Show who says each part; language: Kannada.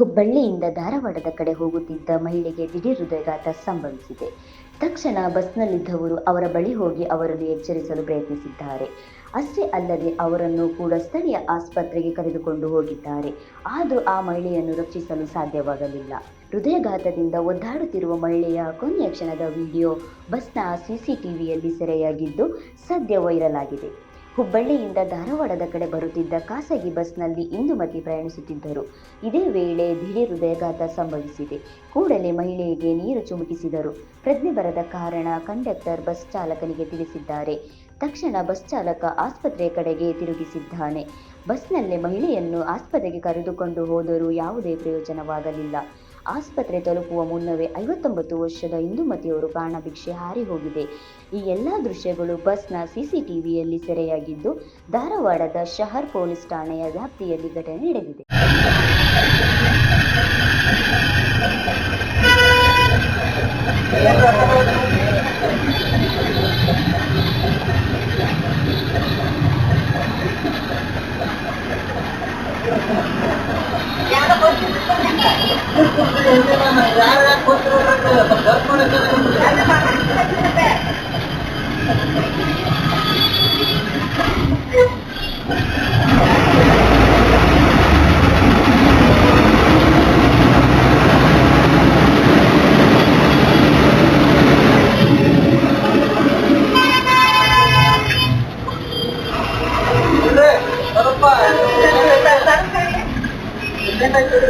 Speaker 1: ಹುಬ್ಬಳ್ಳಿಯಿಂದ ಧಾರವಾಡದ ಕಡೆ ಹೋಗುತ್ತಿದ್ದ ಮಹಿಳೆಗೆ ದಿಢೀರ್ ಹೃದಯಘಾತ ಸಂಭವಿಸಿದೆ. ತಕ್ಷಣ ಬಸ್ನಲ್ಲಿದ್ದವರು ಅವರ ಬಳಿ ಹೋಗಿ ಅವರನ್ನು ಎಚ್ಚರಿಸಲು ಪ್ರಯತ್ನಿಸಿದ್ದಾರೆ. ಅಷ್ಟೇ ಅಲ್ಲದೆ ಅವರನ್ನು ಕೂಡ ಸ್ಥಳೀಯ ಆಸ್ಪತ್ರೆಗೆ ಕರೆದುಕೊಂಡು ಹೋಗಿದ್ದಾರೆ. ಆದರೂ ಆ ಮಹಿಳೆಯನ್ನು ರಕ್ಷಿಸಲು ಸಾಧ್ಯವಾಗಲಿಲ್ಲ. ಹೃದಯಘಾತದಿಂದ ಒದ್ದಾಡುತ್ತಿರುವ ಮಹಿಳೆಯ ಕೊನೆಯ ಕ್ಷಣದ ವಿಡಿಯೋ ಬಸ್ನ ಸಿಸಿಟಿವಿಯಲ್ಲಿ ಸೆರೆಯಾಗಿದ್ದು ಸದ್ಯ ವೈರಲ್ ಆಗಿದೆ. ಹುಬ್ಬಳ್ಳಿಯಿಂದ ಧಾರವಾಡದ ಕಡೆ ಬರುತ್ತಿದ್ದ ಖಾಸಗಿ ಬಸ್ನಲ್ಲಿ ಇಂದುಮತಿ ಪ್ರಯಾಣಿಸುತ್ತಿದ್ದರು. ಇದೇ ವೇಳೆ ದಿಢೀರ್ ಹೃದಯಘಾತ ಸಂಭವಿಸಿದೆ. ಕೂಡಲೇ ಮಹಿಳೆಗೆ ನೀರು ಚುಮುಕಿಸಿದರು. ಪ್ರಜ್ಞೆ ಬರದ ಕಾರಣ ಕಂಡಕ್ಟರ್ ಬಸ್ ಚಾಲಕನಿಗೆ ತಿಳಿಸಿದ್ದಾರೆ. ತಕ್ಷಣ ಬಸ್ ಚಾಲಕ ಆಸ್ಪತ್ರೆಯ ಕಡೆಗೆ ತಿರುಗಿಸಿದ್ದಾನೆ. ಬಸ್ನಲ್ಲೇ ಮಹಿಳೆಯನ್ನು ಆಸ್ಪತ್ರೆಗೆ ಕರೆದುಕೊಂಡು ಹೋದರೂ ಯಾವುದೇ ಪ್ರಯೋಜನವಾಗಲಿಲ್ಲ. ಆಸ್ಪತ್ರೆ ತಲುಪುವ ಮುನ್ನವೇ ಐವತ್ತೊಂಬತ್ತು ವರ್ಷದ ಇಂದುಮತಿಯವರು ಪ್ರಾಣಭಿಕ್ಷೆ ಹಾರಿ ಹೋಗಿದೆ. ಈ ಎಲ್ಲ ದೃಶ್ಯಗಳು ಬಸ್ನ ಸಿಸಿಟಿವಿಯಲ್ಲಿ ಸೆರೆಯಾಗಿದ್ದು, ಧಾರವಾಡದ ಶಹರ್ ಪೊಲೀಸ್ ಠಾಣೆಯ ವ್ಯಾಪ್ತಿಯಲ್ಲಿ ಘಟನೆ ನಡೆದಿದೆ.
Speaker 2: ನಡೀತ Gracias.